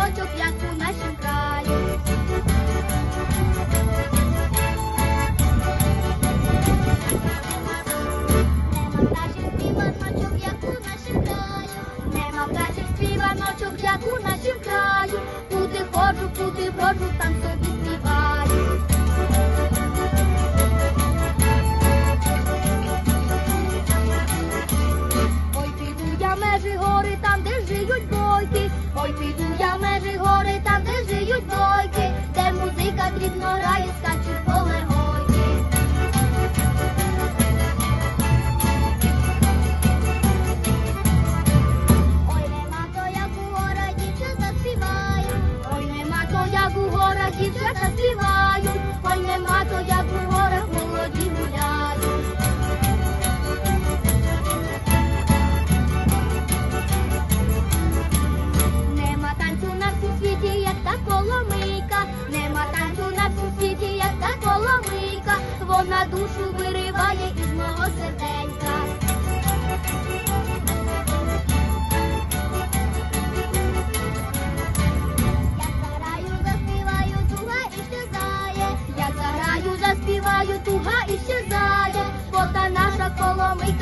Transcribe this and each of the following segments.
садочок, як у нашому краю. Наших співаночок, як у нашому краю. Нема наших співаночок, як у нашому краю. Куди ходжу, куди броджу, там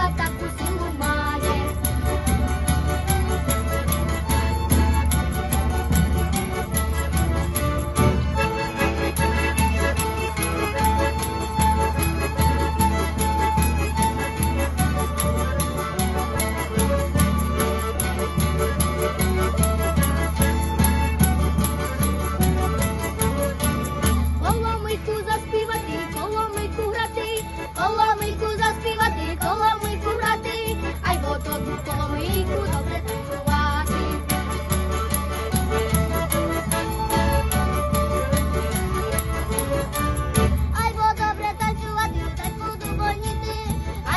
Patacunas.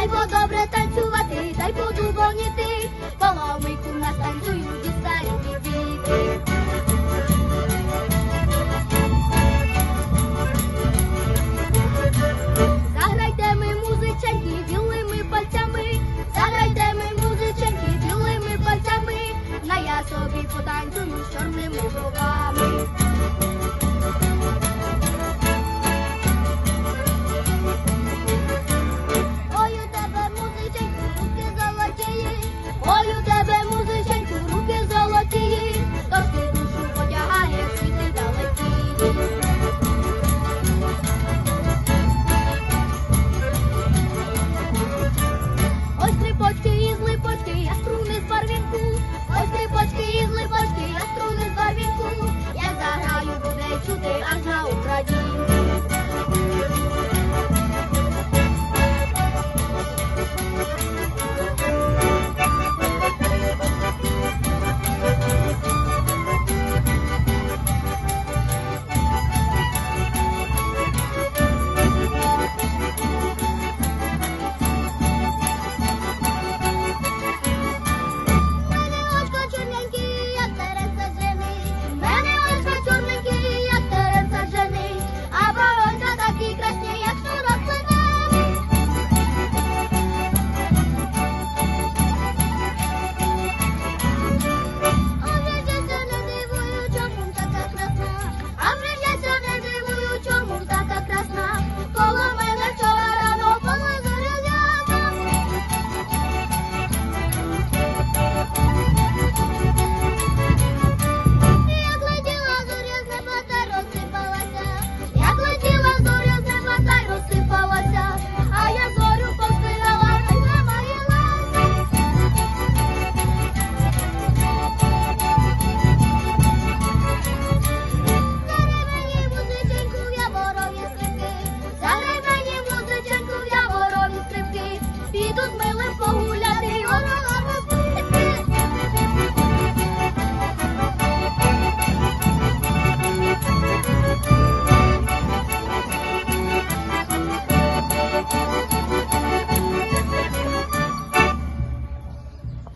дай бо добре танцювати, дай буду боніти, поломику нас танцюють і старі діти. Заграйте ми музичанки, білими пальцями, заграйте ми музичанки, білими пальцями, на я собі потанцюю з чорним руками. Thank you.